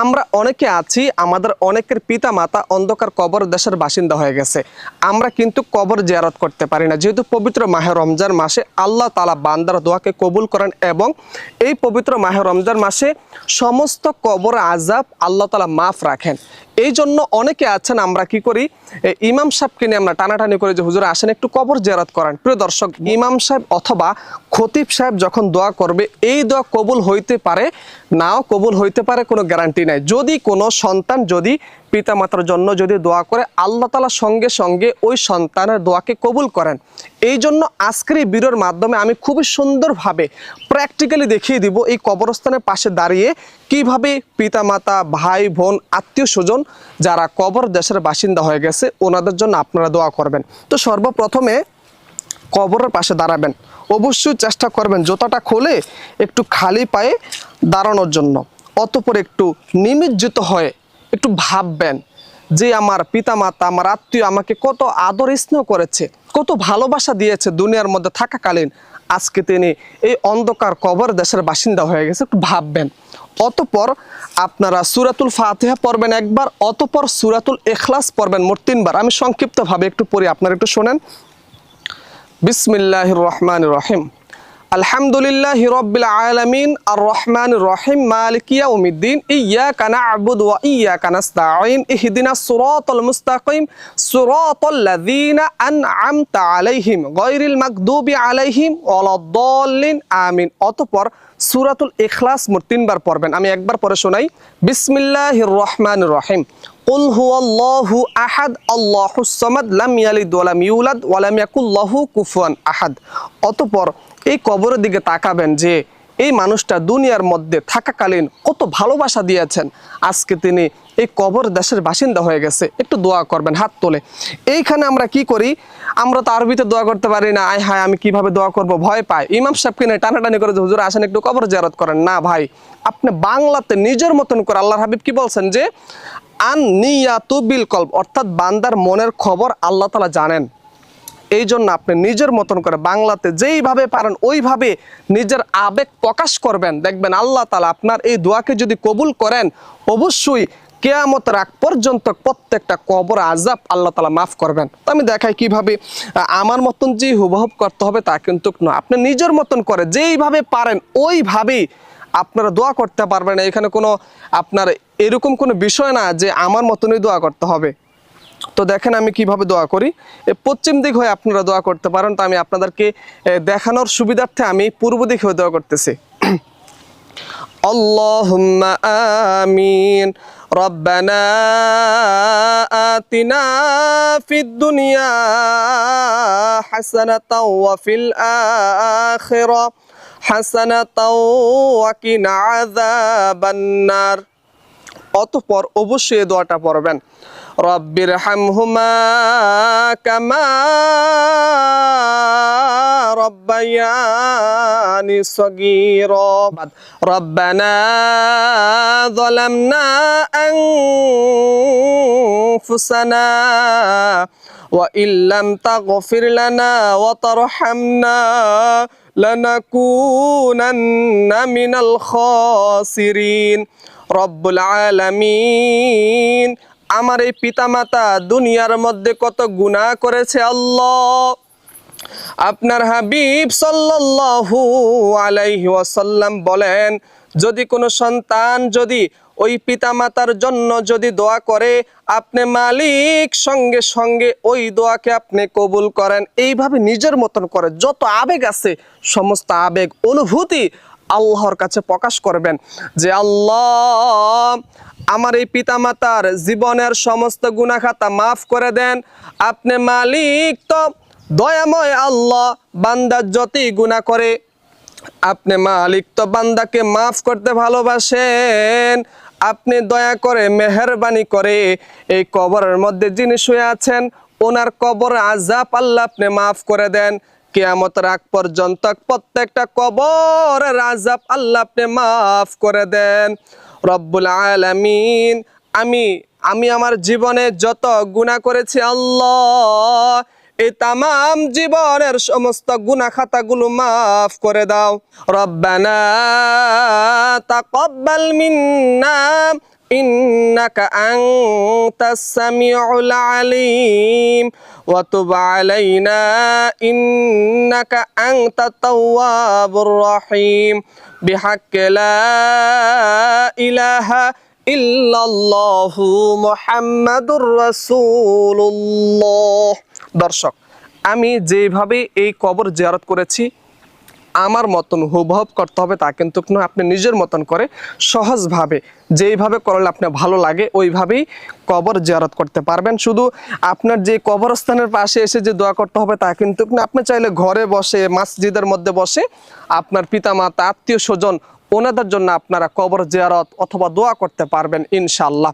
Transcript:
আমরা অনেকে আছি, আমাদের অনেকের পিতা মাতা অন্ধকার কবর দেশের বাসিন্দা হয়ে গেছে। আমরা কিন্তু কবর জিয়ারত করতে পারি না। যেহেতু পবিত্র মাহে রমজান মাসে আল্লাহ তালা বান্দার দোয়াকে কবুল করেন এবং এই পবিত্র মাহে রমজান মাসে সমস্ত কবর আজাব আল্লাহ তালা মাফ রাখেন। এই জন্য অনেকে আছেন, আমরা কি করি ইমাম সাহেবকে নিয়ে আমরা টানাটানি করে যে, হুজুর, আসেন একটু কবর জিয়ারত করেন। প্রিয় দর্শক, ইমাম সাহেব অথবা খতিব সাহেব যখন দোয়া করবে, এই দোয়া কবুল হইতে পারে, নাও কবুল হইতে পারে, কোনো গ্যারান্টি নাই। যদি কোনো সন্তান যদি পিতামাতার জন্য যদি দোয়া করে, আল্লাহ তালা সঙ্গে সঙ্গে ওই সন্তানের দোয়াকে কবুল করেন। এই জন্য আজকের এই ভিডিওর মাধ্যমে আমি খুবই সুন্দরভাবে প্র্যাকটিক্যালি দেখিয়ে দিব এই কবরস্থানের পাশে দাঁড়িয়ে কীভাবে পিতামাতা, ভাই, বোন, আত্মীয় স্বজন যারা কবর দেশের বাসিন্দা হয়ে গেছে, ওনাদের জন্য আপনারা দোয়া করবেন। তো সর্বপ্রথমে কবরের পাশে দাঁড়াবেন। অবশ্যই চেষ্টা করবেন, জুতাটা খোলে একটু খালি পায়ে দাঁড়ানোর জন্য। অতপর একটু নিমজ্জিত হয়ে, একটু ভাববেন যে আমার পিতামাতা, আমার আত্মীয় আমাকে কত আদর স্নেহ করেছে, কত ভালোবাসা দিয়েছে দুনিয়ার মধ্যে থাকাকালীন। আজকে তিনি এই অন্ধকার কবর দেশের বাসিন্দা হয়ে গেছে, একটু ভাববেন। অতপর আপনারা সুরাতুল ফাতেহা পড়বেন একবার, অতপর সুরাতুল এখলাস পড়বেন মোট তিনবার। আমি সংক্ষিপ্তভাবে একটু পড়ি, আপনারা একটু শোনেন। বিসমিল্লাহির রহমান রহিম। আলহামদুলিল্লাহ হিরবিল আলমিন আর রহমান রহিম মালিকিয়া উমিদ্দিন ইয়া কানা আবুদ ওয়া ইয়া কানাস্তাঈন ইহদিনা সুরাতাল মুস্তাকিম, সুরাতাল লাযিনা আনআমতা আলাইহিম, গায়রিল মাগদুবি আলাইহিম, ওয়ালাদ-দাল্লিন, আমিন। অতঃপর সূরাতুল ইখলাস মোট তিনবার পড়বেন। আমি একবার পড়ে শোনাই। বিসমিল্লাহির রহমানির রহিম। কুল হুয়াল্লাহু আহাদ, আল্লাহুস সামাদ, লাম ইয়ালিদ ওয়া লাম লাহু কুফুয়ান আহাদ। অতঃপর এই কবরের দিকে তাকাবেন যে এই মানুষটা দুনিয়ার মধ্যে থাকাকালীন কত ভালোবাসা দিয়েছেন। আজকে তিনি এই কবর দেশের বাসিন্দা হয়ে গেছে। একটু দোয়া করবেন, হাত তোলে। এইখানে আমরা কি করি? আমরা তো আরবিতে দোয়া করতে পারি না। আয় হায়, আমি কীভাবে দোয়া করব? ভয় পাই ইমাম সাহেবকে নিয়ে টানাটানি করে হুজুর, আসেন একটু কবর জিয়ারত করেন। না ভাই, আপনি বাংলাতে নিজের মতন করে আল্লাহর হাবিব কি বলছেন যে, আন নিয়াতু বিল কলব। অর্থাৎ বান্দার মনের খবর আল্লাহ তালা জানেন। এই জন্য আপনি নিজের মতন করে বাংলাতে যেইভাবে পারেন, ওইভাবে নিজের আবেগ প্রকাশ করবেন। দেখবেন আল্লাহ তালা আপনার এই দোয়াকে যদি কবুল করেন, অবশ্যই কেয়ামত আগ পর্যন্ত প্রত্যেকটা কবর আজাব আল্লাহ তালা মাফ করবেন। তো আমি দেখাই কীভাবে আমার মতন যে হুবহব করতে হবে তা কিন্তু নয় আপনি নিজের মতন করে যেইভাবে পারেন, ওইভাবেই আপনারা দোয়া করতে পারবেন। এখানে কোনো আপনার এরকম কোনো বিষয় না যে আমার মতনই দোয়া করতে হবে। তো দেখেন আমি কিভাবে দোয়া করি এ পশ্চিম দিক হয়ে আপনারা দোয়া করতে পারেন তো আমি আপনাদেরকে এ, দেখানোর সুবিধার্থে আমি পূর্ব দিক হয়ে দোয়া করতেছি اللهم آمين ربنا آتنا في الدنيا حسنة وفي الآخرة حسنة وقنا عذاب النار অতঃপর অবশ্যই এই দোয়াটা পড়বেন রব্বির হামহুমা কামা রব্বায়ানি সগীরা রব্বানা ظلمنا أنفسنا وإن لم تغفر لنا وترحمنا لنكونن من الخاسرين রব্বুল আলামিন। আমার এই পিতামাতা দুনিয়ার মধ্যে কত গুনাহ করেছে আল্লাহ। আপনার হাবিব সাল্লাল্লাহু আলাইহি ওয়াসাল্লাম বলেন, যদি কোনো সন্তান যদি ওই পিতামাতার জন্য যদি দোয়া করে, আপনি মালিক, সঙ্গে সঙ্গে ওই দোয়াকে আপনি কবুল করেন। এইভাবে নিজের মতন করে যত আবেগ আছে, সমস্ত আবেগ, অনুভূতি আল্লাহর কাছে প্রকাশ করবেন যে আল্লাহ আমার এই পিতামাতার জীবনের সমস্ত গুণাখাতা মাফ করে দেন। আপনি মালিক তো, দয়াময় আল্লাহ বান্দা যতই গুণা করে, আপনি মালিক তো বান্দাকে মাফ করতে ভালোবাসেন। আপনি দয়া করে মেহরবানি করে এই কবরের মধ্যে যিনি শুয়ে আছেন, ওনার কবর আজাব আল্লাহ আপনি মাফ করে দেন। কেয়ামতের আগ পর্যন্ত প্রত্যেকটা কবর আজাব আল্লাহ আপনি মাফ করে দেন। রব্বুল আলামিন, আমি আমি আমার জীবনে যত গুনাহ করেছি আল্লাহ, এই তামাম জীবনের সমস্ত গুনাহ খাতাগুলো মাফ করে দাও। রব্বানা তাকাব্বাল মিন্না إنك أنت السميع العليم وتب علينا إنك أنت التواب الرحيم بحق لا إله إلا الله محمد رسول الله দর্শক আমি যেভাবে এই কবর জিয়ারত করেছি আমার মতন হুবহব করতে হবে তা কিন্তু নয়, আপনি নিজের মতন করে সহজভাবে, যেইভাবে করলে আপনার ভালো লাগে, ওইভাবেই কবর জিয়ারত করতে পারবেন। শুধু আপনার যে কবরস্থানের পাশে এসে যে দোয়া করতে হবে তা কিন্তু না আপনি চাইলে ঘরে বসে, মসজিদের মধ্যে বসে আপনার পিতামাতা, আত্মীয় স্বজন, ওনাদের জন্য আপনারা কবর জিয়ারত অথবা দোয়া করতে পারবেন ইনশাল্লাহ